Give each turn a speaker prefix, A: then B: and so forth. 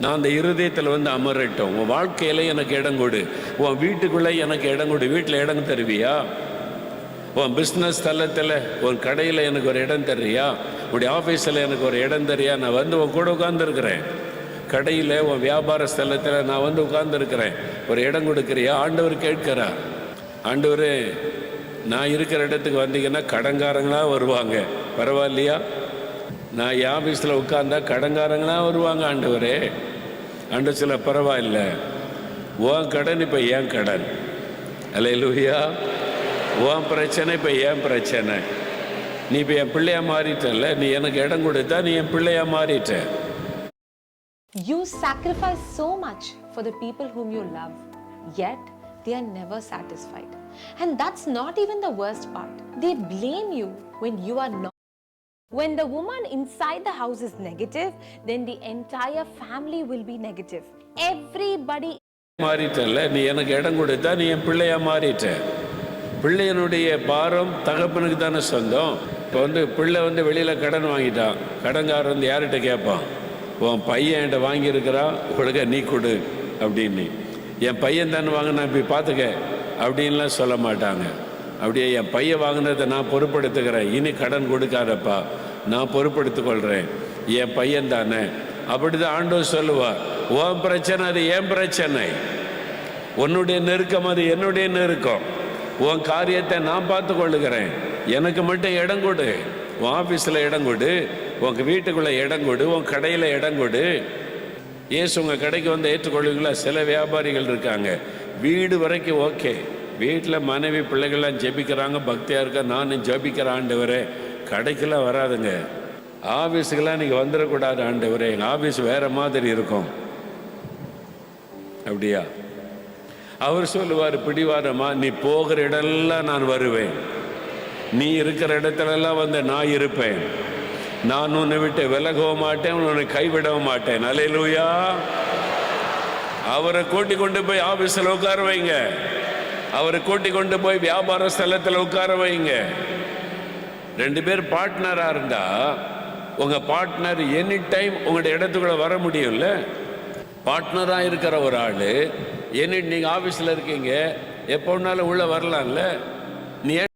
A: நான் அந்த இருதயத்தில் வந்து அமரட்டும். உன் வாழ்க்கையில் எனக்கு இடம் கொடு. உன் வீட்டுக்குள்ளே எனக்கு இடம் கொடு. வீட்டில் இடம் தருவியா? உன் பிஸ்னஸ் தளத்தில் உன் கடையில் எனக்கு ஒரு இடம் தர்றியா? உடைய ஆஃபீஸில் எனக்கு ஒரு இடம் தரியா நான் வந்து உன் கூட உட்காந்துருக்கிறேன் கடையில் உன் வியாபார ஸ்தலத்தில் நான் வந்து உட்காந்துருக்கிறேன் ஒரு இடம் கொடுக்குறியா? ஆண்டவர் கேட்கிறார். ஆண்டவர் நான் இருக்கிற இடத்துக்கு வந்தீங்கன்னா கடங்காரங்களாக வருவாங்க. பரவாயில்லையா? நான் என் ஆஃபீஸில் உட்கார்ந்தா கடங்காரங்களாம் வருவாங்க ஆண்டவரே ஆண்டு சில பரவாயில்ல உன் கடன் இப்போ ஏன் கடன் அல்ல லூயா உன் பிரச்சனை இப்போ ஏன் பிரச்சனை நீ இப்போ என் பிள்ளையா மாறிட்டல நீ எனக்கு இடம் கொடுத்தா நீ என் பிள்ளையா மாறிட்ட
B: you sacrifice so much for the people whom you love, yet they are never satisfied. And that's not even the worst part. They blame you when you are not. When the woman inside the house is negative, then the entire family will be negative. Everybody
A: மாறிட்டல நீ எனக்கு இடம் கொடுத்தா நீ என் பிள்ளையா மாறிட்ட. பிள்ளையனுடைய பாரம் தகப்பனுக்கு தானே சொந்தம். இப்போ வந்து பிள்ளை வந்து வெளியில் கடன் வாங்கிட்டான். கடன்காரன் வந்து யார்கிட்ட கேட்பான்? உன் பையன் என்கிட்ட வாங்கியிருக்கிறான் ஒழுங்கா நீ கொடு அப்படின்னு. என் பையன் தானே வாங்கினா போய் பார்த்துக்க அப்படின்லாம் சொல்ல மாட்டாங்க. அப்படியே என் பையன் வாங்கினதை நான் பொறுப்படுத்துக்கிறேன் இனி கடன் கொடுக்காதப்பா. நான் பொறுப்படுத்திக் கொள்கிறேன் என் பையன் தானே. அப்படி தான் ஆண்டவர் சொல்லுவார் உன் பிரச்சனை அது என் பிரச்சனை. உன்னுடைய நெருக்கம் அது என்னுடைய நெருக்கம். உன் காரியத்தை நான் பார்த்து கொள்ளுகிறேன் எனக்கு மட்டும் இடம் கொடு. உன் ஆஃபீஸில் இடம் கொடு. உங்க வீட்டுக்குள்ளே இடம் கொடு. உன் கடையில் இடம் கொடு. ஏசு உங்கள் கடைக்கு வந்து ஏற்றுக்கொள்வீங்களா? சில வியாபாரிகள் இருக்காங்க. வீடு வரைக்கும் ஓகே. வீட்டில் மனைவி பிள்ளைகள்லாம் ஜெபிக்கிறாங்க பக்தியாக இருக்க நானும் ஜெபிக்கிற ஆண்டவரே. கடைக்கெல்லாம் வராதுங்க. ஆஃபீஸுக்கெல்லாம் நீங்கள் வந்துடக்கூடாது ஆண்டவரே. எங்கள் ஆஃபீஸ் வேறு மாதிரி இருக்கும். அப்படியா? அவர் சொல்லுவார் பிடிவாரமா நீ போகிற இடமெல்லாம் நான் வருவேன். நீ இருக்கிற இடத்துலலாம் வந்து நான் இருப்பேன். நான் உன்னை விட்டு விலகவும் மாட்டேன் உன்னை கைவிடவும் மாட்டேன். அலையிலூயா அவரை கூட்டி கொண்டு போய் ஆஃபீஸில் உட்கார வைங்க. அவரை கூட்டி கொண்டு போய் வியாபார ஸ்தலத்தில் உட்கார வைங்க. ரெண்டு பேர் பார்ட்னராக இருந்தா உங்கள் பார்ட்னர் எனி டைம் உங்களுடைய இடத்துக்குள்ள வர முடியும்ல? பார்ட்னராக இருக்கிற ஒரு ஆள் எனி நீங்கள் ஆஃபீஸில் இருக்கீங்க எப்போ வேணாலும் உள்ளே வரலாம்ல? நீ ஏன்